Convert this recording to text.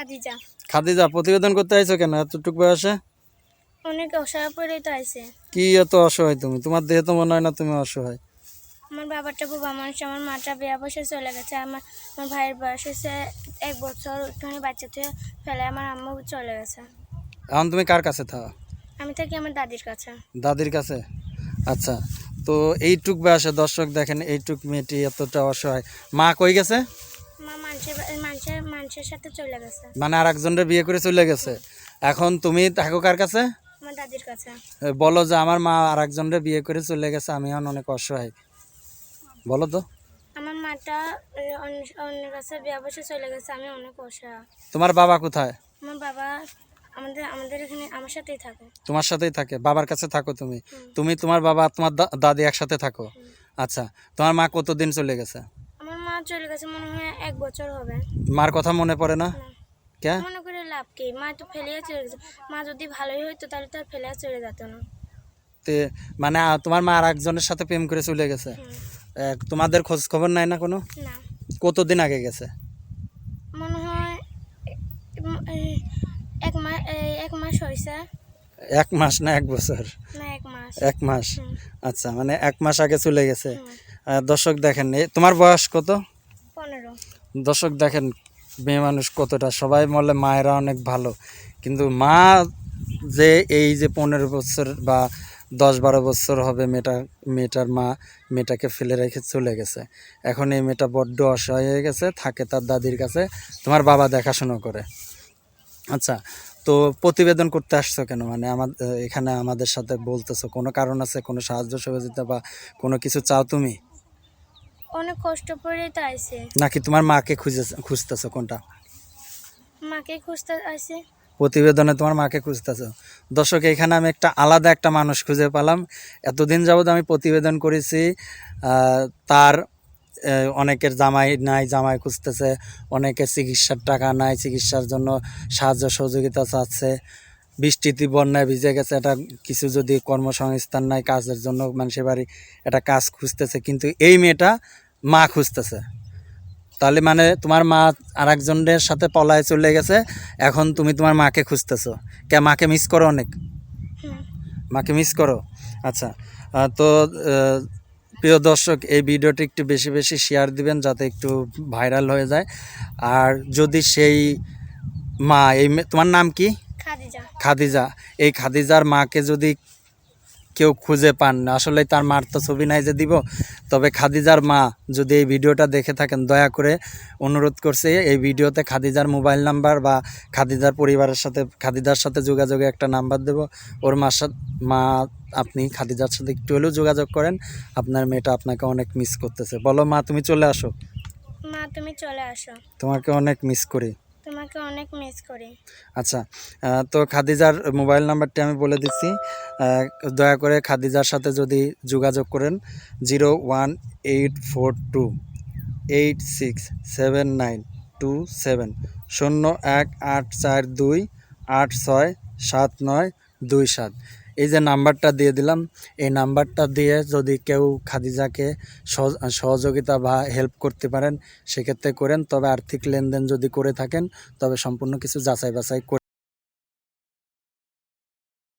খাদিজা। খাদিজা প্রতিবেদন করতে আইছো কেন? এতটুকু বয়সে? অনেক অসহায় পড়ে তো আইছে। কি এত অসহায় তুমি? তোমার দেহে তো মনে হয় না তুমি অসহায়। আমার বাবাটা বুবা মানুষ আমার মাটা বিয়া বসে চলে গেছে আমার আমার ভাইয়ের বয়স হয়েছে এক বছর ওখানে বাচ্চা থেকে ফেলে আমার আম্মু চলে গেছে। এখন তুমি কার কাছে থাকো আমি থাকি আমার দাদির কাছে। দাদির কাছে? আচ্ছা তো এইটুক বয়সে দর্শক দেখেন এইটুক মেয়েটি এতটা অসহায়। মা কই গেছে? মানুষের মানুষের মানুষের সাথে চলে গেছে। মানে আর একজনের বিয়ে করে চলে গেছে। এখন তুমি থাকো কার কাছে? আমার দাদির কাছে। বলো যে আমার মা আর একজনের বিয়ে করে চলে গেছে আমি এখন অনেক অসহায়। বলো তো। আমার মাটা অন্য- কাছে বিয়া বসে চলে গেছে আমি অনেক অসহায়। তোমার বাবা কোথায়? আমার বাবা আমাদের আমাদের এখানে আমার সাথেই থাকে। তোমার সাথেই থাকে বাবার কাছে থাকো তুমি। তুমি তোমার বাবা তোমার দাদি একসাথে থাকো। আচ্ছা তোমার মা কতদিন চলে গেছে? চলে গেছে মনে হয় এক বছর হবে। মার কথা মনে পড়ে না? কে? মনে করে লাভ কি? মা তো ফেলিয়ে চলে গেছে। মা যদি ভালোই হইতো তাহলে তো আর ফেলে চলে যেত না। তে মানে তোমার মা আর একজনের সাথে প্রেম করে চলে গেছে? তোমাদের খোঁজ খবর নাই না কোনো? না। কতদিন আগে গেছে? মনে হয় এক মাস এক মাস হয়েছে এক মাস না এক বছর? না এক মাস। এক মাস? আচ্ছা মানে এক মাস আগে চলে গেছে। দর্শক দেখেন তোমার বয়স কত? পনেরো। দর্শক দেখেন মেয়ে মানুষ কতটা সবাই বলে মায়েরা অনেক ভালো। কিন্তু মা যে এই যে পনেরো বছর বা দশ বারো বছর হবে মেয়েটা মেয়েটার মা মেয়েটাকে ফেলে রেখে চলে গেছে। এখন এই মেয়েটা বড্ড অসহায় হয়ে গেছে থাকে তার দাদির কাছে তোমার বাবা দেখাশুনো করে। আচ্ছা তো প্রতিবেদন করতে আসছো কেন? মানে আমার এখানে আমাদের সাথে বলতেছো কোনো কারণ আছে কোনো সাহায্য সহযোগিতা বা কোনো কিছু চাও তুমি? অনেক কষ্ট করে তো আইছে নাকি তোমার মাকে খুঁজে খুঁজতেছো কোনটা? মাকে খুঁজতে আইছে প্রতিবেদনে তোমার মাকে খুঁজতেছো। দর্শক এখানে আমি একটা আলাদা একটা মানুষ খুঁজে পেলাম। এতদিন যাবৎ আমি প্রতিবেদন করেছি তার অনেকের জামাই নাই জামাই খুঁজতেছে অনেকের চিকিৎসার টাকা নাই চিকিৎসার জন্য সাহায্য সহযোগিতা চাচ্ছে। বৃষ্টিতে বন্যায় ভিজে গেছে এটা কিছু যদি কর্মসংস্থান নাই কাজের জন্য মানুষের বাড়ি একটা কাজ খুঁজতেছে কিন্তু এই মেয়েটা মা খুঁজতেছে। তাহলে মানে তোমার মা আর একজনের সাথে পলায় চলে গেছে এখন তুমি তোমার মাকে খুঁজতেছো। কে মাকে মিস করো অনেক? মাকে মিস করো? আচ্ছা তো প্রিয় দর্শক এই ভিডিওটি একটু বেশি বেশি শেয়ার দিবেন যাতে একটু ভাইরাল হয়ে যায়। আর যদি সেই মা এই তোমার নাম কি? খাদিজা। এই খাদিজার মাকে যদি কেউ খুঁজে পান আসলে তার মার তো ছবি নাই যে দিব। তবে খাদিজার মা যদি এই ভিডিওটা দেখে থাকেন দয়া করে অনুরোধ করছে এই ভিডিওতে খাদিজার মোবাইল নাম্বার বা খাদিজার পরিবারের সাথে খাদিজার সাথে যোগাযোগে একটা নাম্বার দেব। ওর মার সাথে মা আপনি খাদিজার সাথে একটু হলেও যোগাযোগ করেন। আপনার মেয়েটা আপনাকে অনেক মিস করতেছে। বলো মা তুমি চলে আসো। মা তুমি চলে আসো। তোমাকে অনেক মিস করি। তোমাকে অনেক মিস করি। আচ্ছা তো খাদিজার মোবাইল নাম্বারটি আমি বলে দিচ্ছি। দয়া করে খাদিজার সাথে যদি যোগাযোগ করেন zero one eight four two eight six seven nine two seven শূন্য এক আট চার দুই আট ছয় সাত নয় দুই সাত। এই যে নাম্বারটা দিয়ে দিলাম, এই নাম্বারটা দিয়ে যদি কেউ খাদিজাকে সহ- সহযোগিতা বা হেল্প করতে পারেন, সেক্ষেত্রে করেন। তবে আর্থিক লেনদেন যদি করে থাকেন, তবে সম্পূর্ণ কিছু যাচাই বাছাই